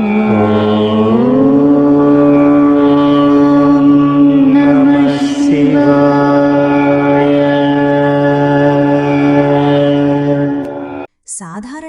సాధారణ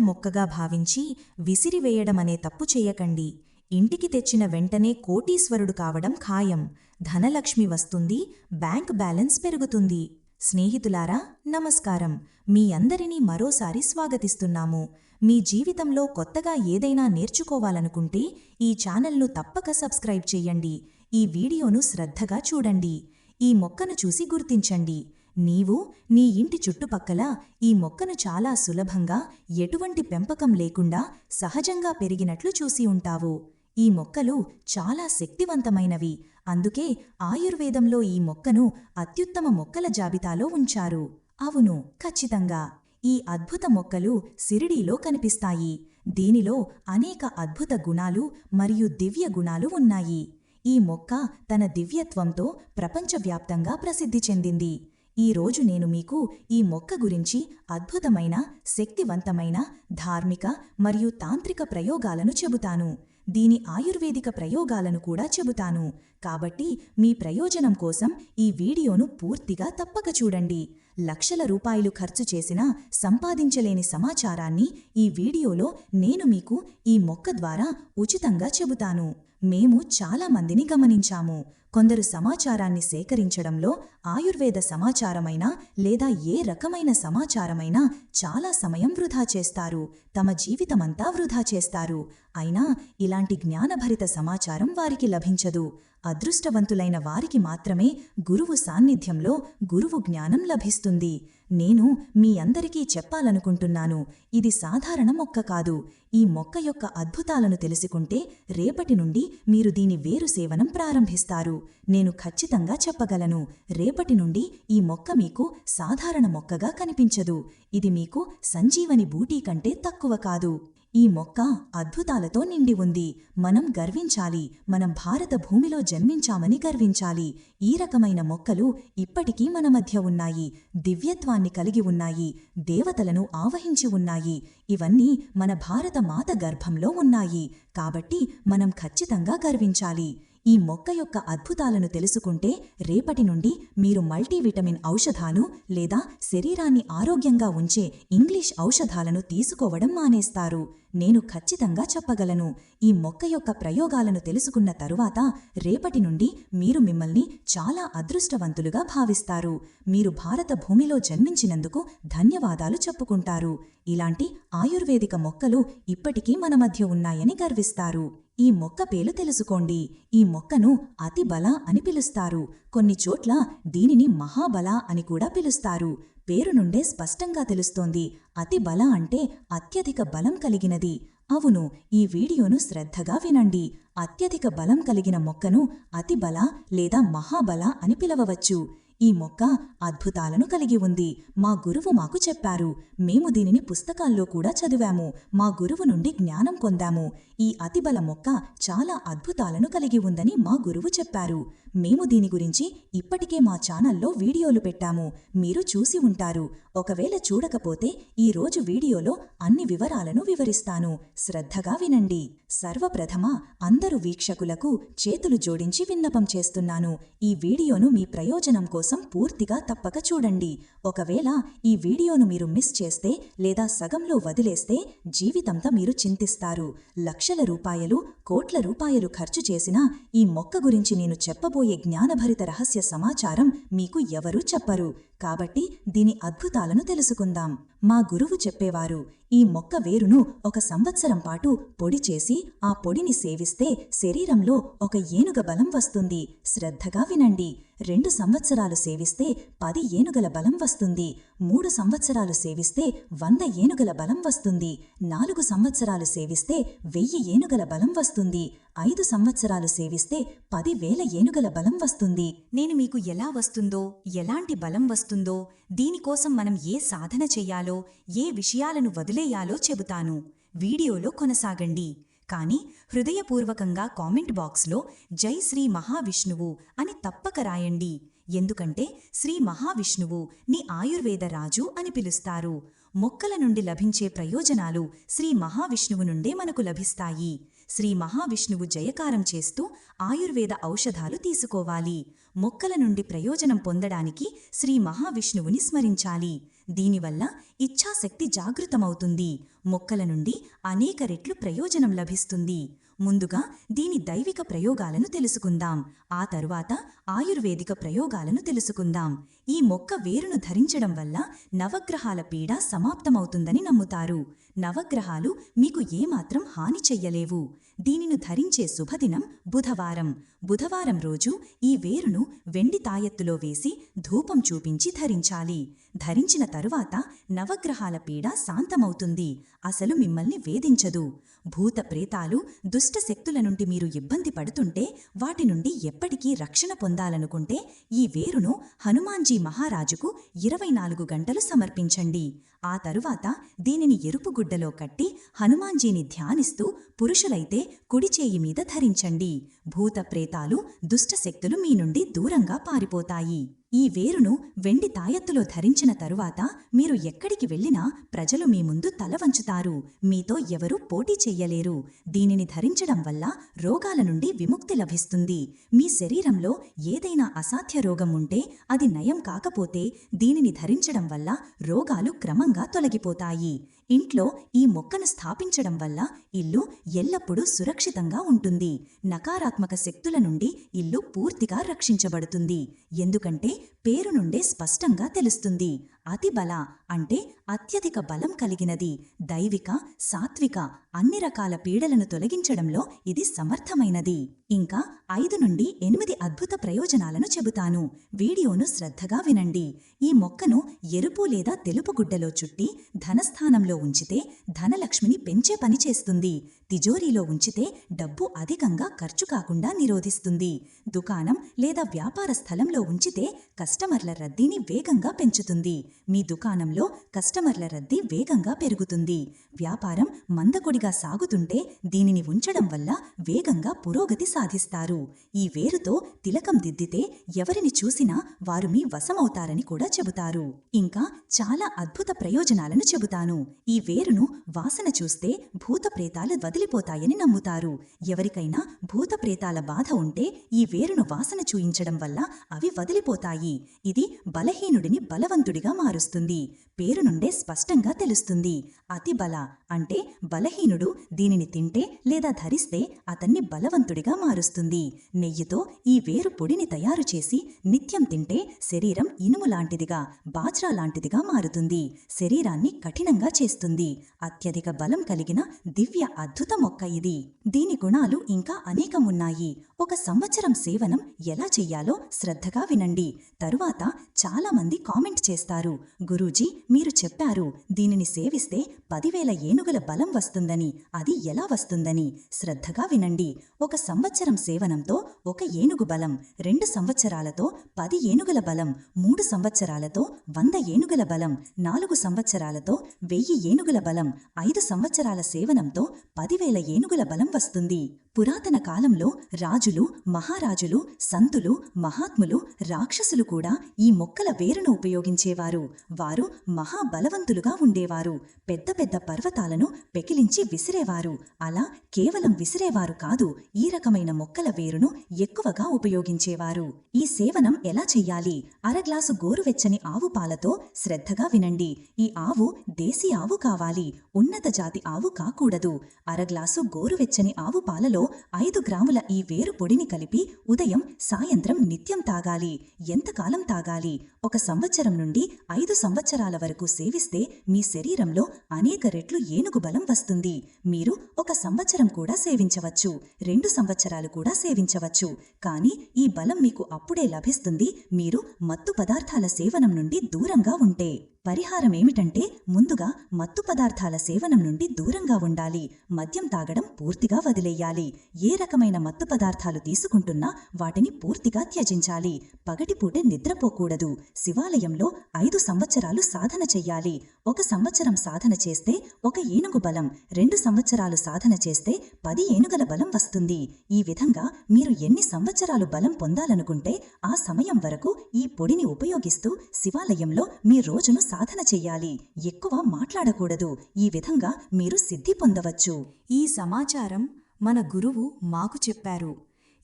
మొక్కగా భావించి విసిరివేయడమనే తప్పు చేయకండి. ఇంటికి తెచ్చిన వెంటనే కోటీశ్వరుడు కావడం ఖాయం. ధనలక్ష్మి వస్తుంది బ్యాంక్ బ్యాలెన్స్ పెరుగుతుంది. స్నేహితులారా నమస్కారం. మీ అందరినీ మరోసారి స్వాగతిస్తున్నాము. మీ జీవితంలో కొత్తగా ఏదైనా నేర్చుకోవాలనుకుంటే ఈ ఛానల్ను తప్పక సబ్స్క్రైబ్ చేయండి. ఈ వీడియోను శ్రద్ధగా చూడండి. ఈ మొక్కను చూసి గుర్తించండి. నీవు నీ ఇంటి చుట్టుపక్కల ఈ మొక్కను చాలా సులభంగా ఎటువంటి పెంపకం లేకుండా సహజంగా పెరిగినట్లు చూసి ఉంటావు. ఈ మొక్కలు చాలా శక్తివంతమైనవి. అందుకే ఆయుర్వేదంలో ఈ మొక్కను అత్యుత్తమ మొక్కల జాబితాలో ఉంచారు. అవును ఖచ్చితంగా. ఈ అద్భుత మొక్కలు సిరిడీలో కనిపిస్తాయి. దీనిలో అనేక అద్భుత గుణాలు మరియు దివ్య గుణాలు ఉన్నాయి. ఈ మొక్క తన దివ్యత్వంతో ప్రపంచవ్యాప్తంగా ప్రసిద్ధి చెందింది. ఈ రోజు నేను మీకు ఈ మొక్క గురించి అద్భుతమైన శక్తివంతమైన ధార్మిక మరియు తాంత్రిక ప్రయోగాలను చెబుతాను. దీని ఆయుర్వేదిక ప్రయోగాలను కూడా చెబుతాను. కాబట్టి మీ ప్రయోజనం కోసం ఈ వీడియోను పూర్తిగా తప్పక చూడండి. లక్షల రూపాయలు ఖర్చు చేసినా సంపాదించలేని సమాచారాన్ని ఈ వీడియోలో నేను మీకు ఈ మొక్క ద్వారా ఉచితంగా చెబుతాను. మేము చాలా మందిని గమనించాము. కొందరు సమాచారాన్ని సేకరించడంలో ఆయుర్వేద సమాచారమైనా లేదా ఏ రకమైన సమాచారమైనా చాలా సమయం వృధా చేస్తారు. తమ జీవితమంతా వృధా చేస్తారు. అయినా ఇలాంటి జ్ఞానభరిత సమాచారం వారికి లభించదు. అదృష్టవంతులైన వారికి మాత్రమే గురువు సాన్నిధ్యంలో గురువు జ్ఞానం లభిస్తుంది. నేను మీ అందరికీ చెప్పాలనుకుంటున్నాను. ఇది సాధారణ మొక్క కాదు. ఈ మొక్క యొక్క అద్భుతాలను తెలుసుకుంటే రేపటి నుండి మీరు దీని వేరు సేవనం ప్రారంభిస్తారు. నేను ఖచ్చితంగా చెప్పగలను. రేపటి నుండి ఈ మొక్క మీకు సాధారణ మొక్కగా కనిపించదు. ఇది మీకు సంజీవని బూటీ కంటే తక్కువ కాదు. ఈ మొక్క అద్భుతాలతో నిండి ఉంది. మనం గర్వించాలి. మనం భారత భూమిలో జన్మించామని గర్వించాలి. ఈ రకమైన మొక్కలు ఇప్పటికీ మన మధ్య ఉన్నాయి. దివ్యత్వాన్ని కలిగి ఉన్నాయి. దేవతలను ఆవహించి ఉన్నాయి. ఇవన్నీ మన భారత మాత గర్భంలో ఉన్నాయి. కాబట్టి మనం ఖచ్చితంగా గర్వించాలి. ఈ మొక్క యొక్క అద్భుతాలను తెలుసుకుంటే రేపటి నుండి మీరు మల్టీవిటమిన్ ఔషధాలు లేదా శరీరాన్ని ఆరోగ్యంగా ఉంచే ఇంగ్లీష్ ఔషధాలను తీసుకోవడం మానేస్తారు. నేను ఖచ్చితంగా చెప్పగలను. ఈ మొక్క యొక్క ప్రయోగాలను తెలుసుకున్న తరువాత రేపటి నుండి మీరు మిమ్మల్ని చాలా అదృష్టవంతులుగా భావిస్తారు. మీరు భారత భూమిలో జన్మించినందుకు ధన్యవాదాలు చెప్పుకుంటారు. ఇలాంటి ఆయుర్వేదిక మొక్కలు ఇప్పటికీ మన మధ్య ఉన్నాయని గర్విస్తారు. ఈ మొక్క పేలు తెలుసుకోండి. ఈ మొక్కను అతి బల అని పిలుస్తారు. కొన్ని చోట్ల దీనిని మహాబల అని కూడా పిలుస్తారు. పేరు నుండే స్పష్టంగా తెలుస్తోంది. అతి బల అంటే అత్యధిక బలం కలిగినది. అవును ఈ వీడియోను శ్రద్ధగా వినండి. అత్యధిక బలం కలిగిన మొక్కను అతి బల లేదా మహాబల అని పిలవవచ్చు. ఈ మొక్క అద్భుతాలను కలిగి ఉంది. మా గురువు మాకు చెప్పారు. మేము దీనిని పుస్తకాల్లో కూడా చదివాము. మా గురువు నుండి జ్ఞానం పొందాము. ఈ అతిబల మొక్క చాలా అద్భుతాలను కలిగి ఉందని మా గురువు చెప్పారు. మేము దీని గురించి ఇప్పటికే మా ఛానల్లో వీడియోలు పెట్టాము. మీరు చూసి ఉంటారు. ఒకవేళ చూడకపోతే ఈ రోజు వీడియోలో అన్ని వివరాలను వివరిస్తాను. శ్రద్ధగా వినండి. సర్వప్రథమ అందరు వీక్షకులకు చేతులు జోడించి విన్నపం చేస్తున్నాను. ఈ వీడియోను మీ ప్రయోజనం కోసం పూర్తిగా తప్పక చూడండి. ఒకవేళ ఈ వీడియోను మీరు మిస్ చేస్తే లేదా సగంలో వదిలేస్తే జీవితంతా మీరు చింతిస్తారు. లక్షల రూపాయలు కోట్ల రూపాయలు ఖర్చు చేసినా ఈ మొక్క గురించి నేను చెప్పబోయే జ్ఞానభరిత రహస్య సమాచారం మీకు ఎవరూ చెప్పరు. కాబట్టి దీని అద్భుతాలను తెలుసుకుందాం. మా గురువు చెప్పేవారు ఈ మొక్క వేరును ఒక సంవత్సరం పాటు పొడి చేసి ఆ పొడిని సేవిస్తే శరీరంలో ఒక ఏనుగ బలం వస్తుంది. శ్రద్ధగా వినండి. రెండు సంవత్సరాలు సేవిస్తే పది ఏనుగల బలం వస్తుంది. మూడు సంవత్సరాలు సేవిస్తే వంద ఏనుగల బలం వస్తుంది. నాలుగు సంవత్సరాలు సేవిస్తే వెయ్యి ఏనుగల బలం వస్తుంది. ఐదు సంవత్సరాలు సేవిస్తే పదివేల ఏనుగల బలం వస్తుంది. నేను మీకు ఎలా వస్తుందో ఎలాంటి బలం వస్తుందో దీనికోసం మనం ఏ సాధన చెయ్యాలో ఏ విషయాలను వదిలేయాలో చెబుతాను. వీడియోలో కొనసాగండి. కానీ హృదయపూర్వకంగా కామెంట్ బాక్స్లో జై శ్రీ మహావిష్ణువు అని తప్పక రాయండి. ఎందుకంటే శ్రీ మహావిష్ణువు నీ ఆయుర్వేద రాజు అని పిలుస్తారు. మొక్కల నుండి లభించే ప్రయోజనాలు శ్రీ మహావిష్ణువు నుండే మనకు లభిస్తాయి. శ్రీ మహావిష్ణువు జయకారం చేస్తూ ఆయుర్వేద ఔషధాలు తీసుకోవాలి. మొక్కల నుండి ప్రయోజనం పొందడానికి శ్రీ మహావిష్ణువుని స్మరించాలి. దీనివల్ల ఇచ్ఛాశక్తి జాగృతమవుతుంది. మొక్కల నుండి అనేక రెట్లు ప్రయోజనం లభిస్తుంది. ముందుగా దీని దైవిక ప్రయోగాలను తెలుసుకుందాం. ఆ తరువాత ఆయుర్వేదిక ప్రయోగాలను తెలుసుకుందాం. ఈ మొక్క వేరును ధరించడం వల్ల నవగ్రహాల పీడ సమాప్తమవుతుందని నమ్ముతారు. నవగ్రహాలు మీకు ఏమాత్రం హాని చెయ్యలేవు. దీనిని ధరించే శుభదినం బుధవారం. బుధవారం రోజు ఈ వేరును వెండి తాయెత్తులో వేసి ధూపం చూపించి ధరించాలి. ధరించిన తరువాత నవగ్రహాల పీడ శాంతమవుతుంది. అసలు మిమ్మల్ని వేధించదు. భూత ప్రేతాలు దుష్ట శక్తుల నుండి మీరు ఇబ్బంది పడుతుంటే వాటి నుండి ఎప్పటికీ రక్షణ పొందాలనుకుంటే ఈ వేరును హనుమాన్జీ మహారాజుకు ఇరవై నాలుగు గంటలు సమర్పించండి. ఆ తరువాత దీనిని ఎరుపు గుడ్డలో కట్టి హనుమాన్జీని ధ్యానిస్తూ పురుషులైతే కుడి చేయి మీద ధరించండి. భూత ప్రేతాలు దుష్టశక్తులు మీ నుండి దూరంగా పారిపోతాయి. ఈ వేరును వెండి తాయెత్తులో ధరించిన తరువాత మీరు ఎక్కడికి వెళ్ళినా ప్రజలు మీ ముందు తల వంచుతారు. మీతో ఎవరూ పోటీ చెయ్యలేరు దీనిని ధరించడం వల్ల రోగాల నుండి విముక్తి లభిస్తుంది. మీ శరీరంలో ఏదైనా అసాధ్య రోగం ఉంటే అది నయం కాకపోతే దీనిని ధరించడం వల్ల రోగాలు క్రమంగా తొలగిపోతాయి. ఇంట్లో ఈ మొక్కను స్థాపించడం వల్ల ఇల్లు ఎల్లప్పుడూ సురక్షితంగా ఉంటుంది. నకారాత్మక శక్తుల నుండి ఇల్లు పూర్తిగా రక్షించబడుతుంది. ఎందుకంటే పేరు నుండే స్పష్టంగా తెలుస్తుంది. అతి బల అంటే అత్యధిక బలం కలిగినది. దైవిక సాత్విక అన్ని రకాల పీడలను తొలగించడంలో ఇది సమర్థమైనది. ఇంకా ఐదు నుండి ఎనిమిది అద్భుత ప్రయోజనాలను చెబుతాను. వీడియోను శ్రద్ధగా వినండి. ఈ మొక్కను ఎరుపు లేదా తెలుపు గుడ్డలో చుట్టి ధనస్థానంలో ఉంచితే ధనలక్ష్మిని పెంచే పని చేస్తుంది. తిజోరీలో ఉంచితే డబ్బు అధికంగా ఖర్చు కాకుండా నిరోధిస్తుంది. దుకాణం లేదా వ్యాపార స్థలంలో ఉంచితే కస్టమర్ల రద్దీని వేగంగా పెంచుతుంది. మీ దుకాణంలో కస్టమర్ల రద్దీ వేగంగా పెరుగుతుంది. వ్యాపారం మందకొడిగా సాగుతుంటే దీనిని ఉంచడం వల్ల వేగంగా పురోగతి సాధిస్తారు. ఈ వేరుతో తిలకం దిద్దితే ఎవరిని చూసినా వారు మీ వశమవుతారని కూడా చెబుతారు. ఇంకా చాలా అద్భుత ప్రయోజనాలను చెబుతాను. ఈ వేరును వాసన చూస్తే భూత ప్రేతాలు వదిలిపోతాయని నమ్ముతారు. ఎవరికైనా భూత ప్రేతాల బాధ ఉంటే ఈ వేరును వాసన చూయించడం వల్ల అవి వదిలిపోతాయి. ఇది బలహీనుడిని బలవంతుడిగా మారుస్తుంది. పేరు నుండే స్పష్టంగా తెలుస్తుంది. అతి బల అంటే బలహీనుడు దీనిని తింటే లేదా ధరిస్తే అతన్ని బలవంతుడిగా మారుస్తుంది. నెయ్యితో ఈ వేరు పొడిని తయారు చేసి నిత్యం తింటే శరీరం ఇనుము లాంటిదిగా బాజ్రా లాంటిదిగా మారుతుంది. శరీరాన్ని కఠినంగా చేస్తుంది. అత్యధిక బలం కలిగిన దివ్య అద్భుత మొక్క ఇది. దీని గుణాలు ఇంకా అనేకమున్నాయి. ఒక సంవత్సరం సేవనం ఎలా చెయ్యాలో శ్రద్ధగా వినండి. తరువాత చాలా మంది కామెంట్ చేస్తారు. గురూజీ మీరు చెప్పారు దీనిని సేవిస్తే పదివేల ఏనుగుల బలం వస్తుందని అది ఎలా వస్తుందని. శ్రద్ధగా వినండి. ఒక సంవత్సరం సేవనంతో ఒక ఏనుగు బలం రెండు సంవత్సరాలతో పది ఏనుగుల బలం మూడు సంవత్సరాలతో వంద ఏనుగుల బలం నాలుగు సంవత్సరాలతో వెయ్యి ఏనుగుల బలం ఐదు సంవత్సరాల సేవనంతో పదివేల ఏనుగుల బలం వస్తుంది. పురాతన కాలంలో రాజులు మహారాజులు సంతులు మహాత్ములు రాక్షసులు కూడా ఈ మొక్కల వేరును ఉపయోగించేవారు. వారు మహాబలవంతులుగా ఉండేవారు. పెద్ద పెద్ద పర్వతాలను పెకిలించి విసిరేవారు. అలా కేవలం విసిరేవారు కాదు ఈ రకమైన మొక్కల వేరును ఎక్కువగా ఉపయోగించేవారు. ఈ సేవనం ఎలా చెయ్యాలి? అరగ్లాసు గోరువెచ్చని ఆవు పాలతో శ్రద్ధగా వినండి. ఈ ఆవు దేశీ ఆవు కావాలి ఉన్నత జాతి ఆవు కాకూడదు. అరగ్లాసు గోరువెచ్చని ఆవు పాలలో ఐదు గ్రాముల ఈ వేరు పొడిని కలిపి ఉదయం సాయంత్రం నిత్యం తాగాలి. ఎంతకాలం తాగాలి? ఒక సంవత్సరం నుండి ఐదు సంవత్సరాల వరకు సేవిస్తే మీ శరీరంలో అనేక రెట్లు ఏనుగు బలం వస్తుంది. మీరు ఒక సంవత్సరం కూడా సేవించవచ్చు. రెండు సంవత్సరాలు కూడా సేవించవచ్చు. కానీ ఈ బలం మీకు అప్పుడే లభిస్తుంది. మీరు మత్తు పదార్థాల సేవనం నుండి దూరంగా ఉంటే. పరిహారం ఏమిటంటే ముందుగా మత్తు పదార్థాల సేవనం నుండి దూరంగా ఉండాలి మద్యం తాగడం పూర్తిగా వదిలేయాలి. ఏ రకమైన మత్తు పదార్థాలు తీసుకుంటున్నా వాటిని పూర్తిగా త్యజించాలి. పగటిపూట నిద్రపోకూడదు. శివాలయంలో ఐదు సంవత్సరాలు సాధన చెయ్యాలి. ఒక సంవత్సరం సాధన చేస్తే ఒక ఏనుగు బలం రెండు సంవత్సరాలు సాధన చేస్తే పది ఏనుగల బలం వస్తుంది. ఈ విధంగా మీరు ఎన్ని సంవత్సరాలు బలం పొందాలనుకుంటే ఆ సమయం వరకు ఈ పొడిని ఉపయోగిస్తూ శివాలయంలో మీ రోజును సాధన చెయ్యాలి. ఎక్కువ మాట్లాడకూడదు. ఈ విధంగా మీరు సిద్ధి పొందవచ్చు. ఈ సమాచారం మన గురువు మాకు చెప్పారు.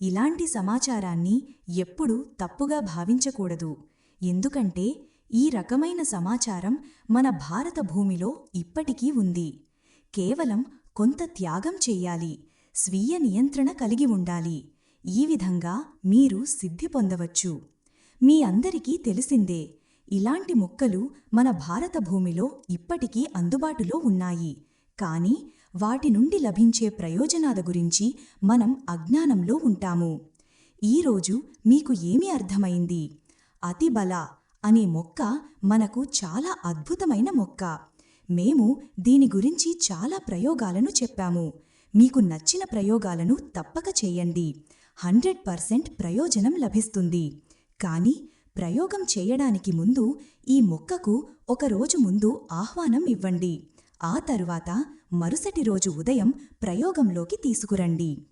ఇలాంటి సమాచారాన్ని ఎప్పుడూ తప్పుగా భావించకూడదు. ఎందుకంటే ఈ రకమైన సమాచారం మన భారత భూమిలో ఇప్పటికీ ఉంది. కేవలం కొంత త్యాగం చెయ్యాలి. స్వీయ నియంత్రణ కలిగి ఉండాలి. ఈ విధంగా మీరు సిద్ధి పొందవచ్చు. మీ అందరికీ తెలిసిందే ఇలాంటి మొక్కలు మన భారత భూమిలో ఇప్పటికీ అందుబాటులో ఉన్నాయి. కానీ వాటి నుండి లభించే ప్రయోజనాల గురించి మనం అజ్ఞానంలో ఉంటాము. ఈరోజు మీకు ఏమి అర్థమైంది? అతిబల అనే మొక్క మనకు చాలా అద్భుతమైన మొక్క. మేము దీని గురించి చాలా ప్రయోగాలను చెప్పాము. మీకు నచ్చిన ప్రయోగాలను తప్పక చేయండి. హండ్రెడ్ పర్సెంట్ ప్రయోజనం లభిస్తుంది. కానీ ప్రయోగం చేయడానికి ముందు ఈ మొక్కకు ఒక రోజు ముందు ఆహ్వానం ఇవ్వండి. ఆ తరువాత మరుసటి రోజు ఉదయం ప్రయోగంలోకి తీసుకురండి.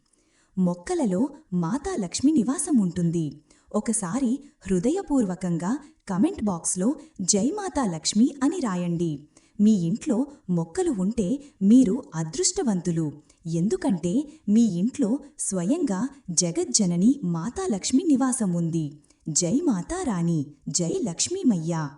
మొక్కలలో మాతా లక్ష్మి నివాసం ఉంటుంది. ఒకసారి హృదయపూర్వకంగా కమెంట్ బాక్స్లో జై మాతాలక్ష్మి అని రాయండి. మీ ఇంట్లో మొక్కలు ఉంటే మీరు అదృష్టవంతులు. ఎందుకంటే మీ ఇంట్లో స్వయంగా జగజ్జనని మాతాలక్ష్మి నివాసం ఉంది. జై మాతా రాణి జై లక్ష్మీమయ్య